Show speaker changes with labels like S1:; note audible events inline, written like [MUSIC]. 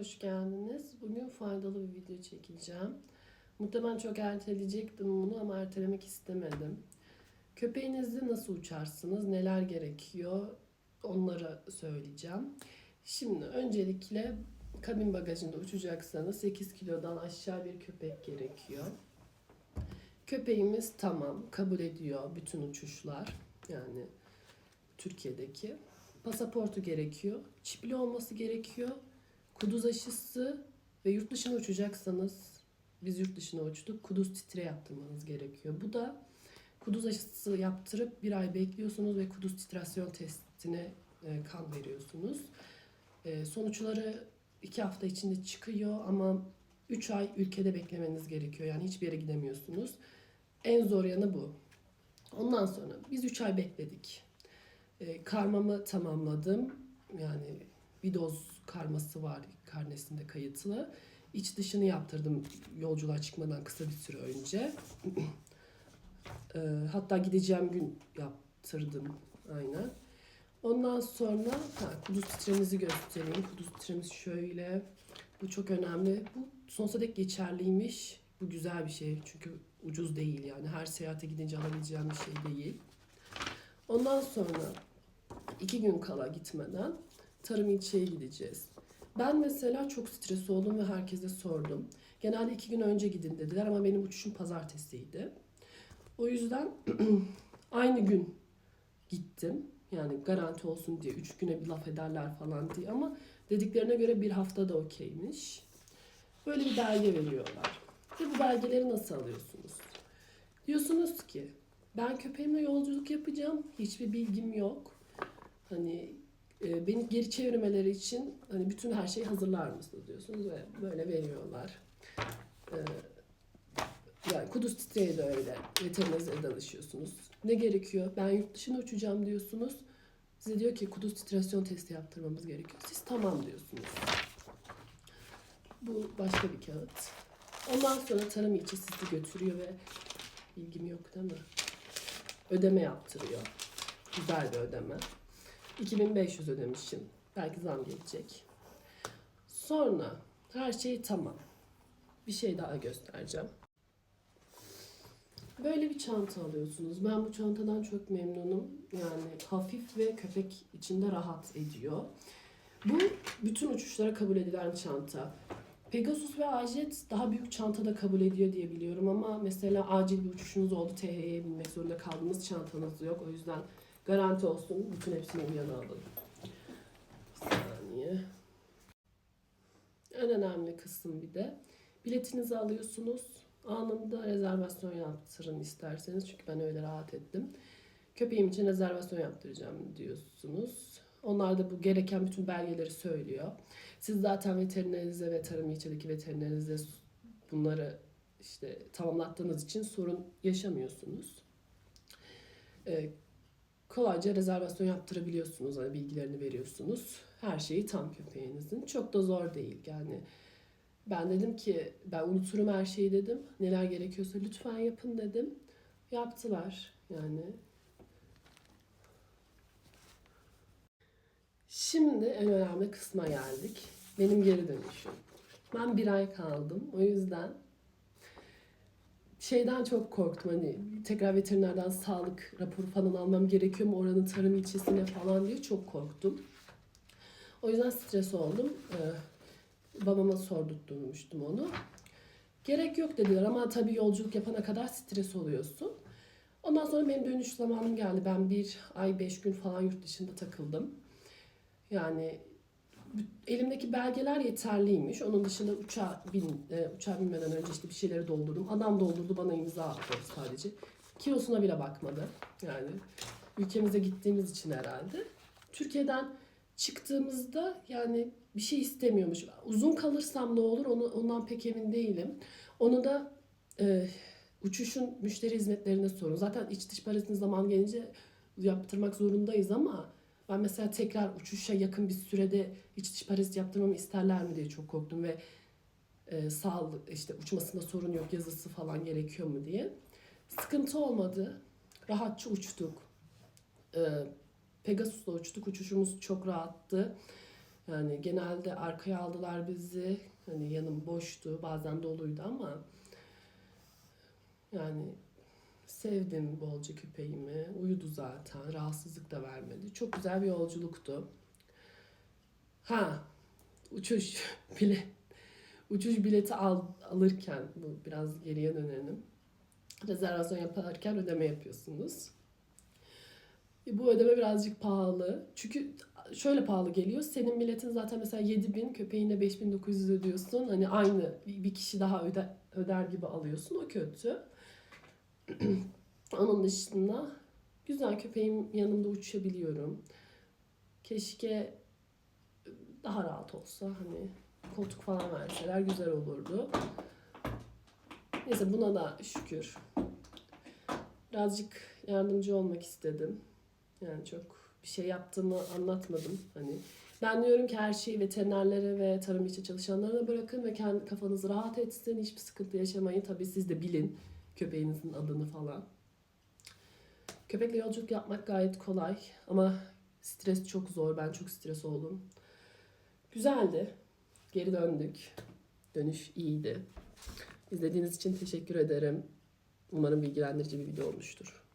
S1: Hoş geldiniz. Bugün faydalı bir video çekeceğim. Muhtemelen çok erteleyecektim bunu ama ertelemek istemedim. Köpeğinizle nasıl uçarsınız, neler gerekiyor onları söyleyeceğim. Şimdi öncelikle kabin bagajında uçacaksanız 8 kilodan aşağı bir köpek gerekiyor. Köpeğimiz tamam, kabul ediyor bütün uçuşlar. Yani Türkiye'deki. Pasaportu gerekiyor. Çipli olması gerekiyor. Kuduz aşısı ve yurt dışına uçacaksanız biz yurt dışına uçtuk. Kuduz titre yaptırmanız gerekiyor. Bu da kuduz aşısı yaptırıp bir ay bekliyorsunuz ve kuduz titrasyon testine e, kan veriyorsunuz. E, sonuçları iki hafta içinde çıkıyor ama 3 ay ülkede beklemeniz gerekiyor. Yani hiçbir yere gidemiyorsunuz. En zor yanı bu. Ondan sonra biz 3 ay bekledik. E, karmamı tamamladım. Yani bir doz karması var karnesinde kayıtlı. İç dışını yaptırdım yolculuğa çıkmadan kısa bir süre önce. [CLEARS THROAT] E, hatta gideceğim gün yaptırdım aynen. Ondan sonra ha, kuduz titremizi göstereyim. Kuduz titremiz şöyle. Bu çok önemli. Bu sonsuza dek geçerliymiş. Bu güzel bir şey çünkü ucuz değil yani. Her seyahate gidince alabileceğim bir şey değil. Ondan sonra iki gün kala gitmeden tarım ilçeye gideceğiz. Ben mesela çok stres oldum ve herkese sordum. Genelde iki gün önce gidin dediler ama benim uçuşum pazartesiydi. O yüzden [CLEARS THROAT] aynı gün gittim. Yani garanti olsun diye üç güne bir laf ederler falan diye ama dediklerine göre bir haftada okeymiş. Böyle bir belge veriyorlar. Ve bu belgeleri nasıl alıyorsunuz? Diyorsunuz ki ben köpeğimle yolculuk yapacağım. Hiçbir bilgim yok. Hani e, beni geri çevirmeleri için hani bütün her şeyi hazırlar mısınız diyorsunuz ve böyle veriyorlar. E, yani Kudüs titreği de öyle. Veterinize danışıyorsunuz. Ne gerekiyor? Ben yurt dışına uçacağım diyorsunuz. Size diyor ki Kudüs titrasyon testi yaptırmamız gerekiyor. Siz tamam diyorsunuz. Bu başka bir kağıt. Ondan sonra tarım ilçe sizi götürüyor ve ilgim yok değil mi? Ödeme yaptırıyor. Güzel bir ödeme. 2500 ödemişim. Belki zam gelecek. Sonra her şey tamam. Bir şey daha göstereceğim. Böyle bir çanta alıyorsunuz. Ben bu çantadan çok memnunum. Yani hafif ve köpek içinde rahat ediyor. Bu bütün uçuşlara kabul edilen çanta. Pegasus ve Ajet daha büyük çantada kabul ediyor diye biliyorum ama mesela acil bir uçuşunuz oldu THY'ye binmek zorunda kaldığınız çantanız yok. O yüzden garanti olsun bütün hepsini bir yana alalım. Saniye. En önemli kısım bir de biletinizi alıyorsunuz. Anında rezervasyon yaptırın isterseniz çünkü ben öyle rahat ettim. Köpeğim için rezervasyon yaptıracağım diyorsunuz. Onlar da bu gereken bütün belgeleri söylüyor. Siz zaten veterinerinize ve tarım ilçedeki veterinerinize bunları işte tamamlattığınız için sorun yaşamıyorsunuz. Ee, kolayca rezervasyon yaptırabiliyorsunuz. Hani bilgilerini veriyorsunuz. Her şeyi tam köpeğinizin. Çok da zor değil yani. Ben dedim ki ben unuturum her şeyi dedim. Neler gerekiyorsa lütfen yapın dedim. Yaptılar yani. Şimdi en önemli kısma geldik. Benim geri dönüşüm. Ben bir ay kaldım. O yüzden şeyden çok korktum. Hani tekrar veterinerden sağlık raporu falan almam gerekiyor mu oranın tarım ilçesine falan diye çok korktum. O yüzden stres oldum. Ee, babama sordurtmuştum onu. Gerek yok dediler ama tabii yolculuk yapana kadar stres oluyorsun. Ondan sonra benim dönüş zamanım geldi. Ben bir ay beş gün falan yurt dışında takıldım. Yani elimdeki belgeler yeterliymiş. Onun dışında uçağa, bin, e, uçağa binmeden önce işte bir şeyleri doldurdum. Adam doldurdu bana imza attı sadece. Kilosuna bile bakmadı. Yani ülkemize gittiğimiz için herhalde. Türkiye'den çıktığımızda yani bir şey istemiyormuş. Uzun kalırsam ne olur onu, ondan pek emin değilim. Onu da e, uçuşun müşteri hizmetlerine sorun. Zaten iç dış parazitini zaman gelince yaptırmak zorundayız ama ben mesela tekrar uçuşa yakın bir sürede iç dış parazit yaptırmamı isterler mi diye çok korktum ve e, sağlık işte uçmasında sorun yok yazısı falan gerekiyor mu diye. Sıkıntı olmadı. Rahatça uçtuk. E, Pegasus'la uçtuk. Uçuşumuz çok rahattı. Yani genelde arkaya aldılar bizi. Hani yanım boştu, bazen doluydu ama yani sevdim bolca köpeğimi. Uyudu zaten, rahatsızlık da vermedi. Çok güzel bir yolculuktu. Ha, uçuş [LAUGHS] bile uçuş bileti al, alırken bu biraz geriye dönelim. Rezervasyon yaparken ödeme yapıyorsunuz. E, Bu ödeme birazcık pahalı. Çünkü şöyle pahalı geliyor. Senin biletin zaten mesela 7000, köpeğine 5900 ödüyorsun. Hani aynı bir kişi daha öder, öder gibi alıyorsun. O kötü. Onun dışında güzel köpeğim yanımda uçabiliyorum. Keşke daha rahat olsa hani koltuk falan verseler güzel olurdu. Neyse buna da şükür. Birazcık yardımcı olmak istedim. Yani çok bir şey yaptığımı anlatmadım. Hani ben diyorum ki her şeyi veterinerlere ve tarım içi çalışanlarına bırakın ve kendi kafanız rahat etsin. Hiçbir sıkıntı yaşamayın. Tabii siz de bilin köpeğinizin adını falan. Köpekle yolculuk yapmak gayet kolay ama stres çok zor. Ben çok stres oldum. Güzeldi. Geri döndük. Dönüş iyiydi. İzlediğiniz için teşekkür ederim. Umarım bilgilendirici bir video olmuştur.